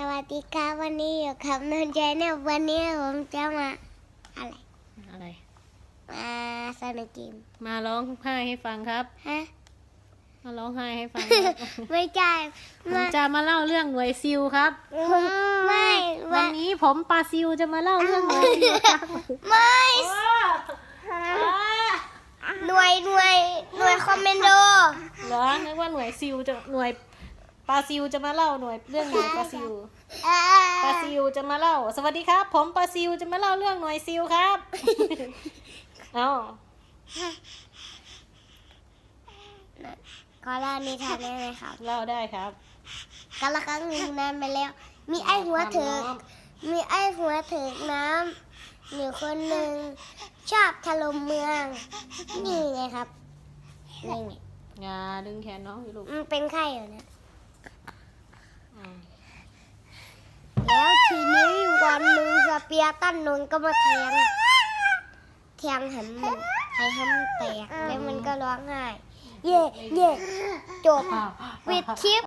สวัสดีครับวันนี้อยู่กับนนท์ใจเนี่ยวันนี้ผมจะมาอะไรอะไร มาสนุกเกมมาร้องไห้ให้ฟังครับ ฮะ มาร้องไห้ให้ฟังครับไม่ใช่ผมมาจะมาเล่าเรื่องหน่วยซิลครับไม่วัว่านนี้ผมปาซิลจะมาเล่าเรื่องหน่วยซิลครับไม่หน่วยหน่วยหน่วยคอมเมนโด เหรอนึกว่าหน่วยซิลจะหน่วย ปาซิลจะมาเล่าหน่วยเรื่องหน่วยปาซิลอ่าปาซิลจะมาเล่า สวัสดีครับ ผมปาซิลจะมาเล่าเรื่องหน่วยซิลครับ เอ้าขอเล่านิทานได้ไหมครับเล่าได้ครับกันละครั้งหนึ่งนานไปแล้ว มีไอ้หัวเถิกมีไอ้หัวถึกน้ำอยู่คนหนึ่งชอบถล่มเมือง นี่ไงครับนี่ไงงาดึงแขนน้องอยู่ลูกมันเป็นไข้อยู่นะ อืม แล้วทีนี้วันหนึ่งสเปียร์ตันนนท์ก็มาแทงแทงหันมันให้หันแตกแล้วมันก็ร้องไห้ เย่เย่จบอ้าวปิดคลิป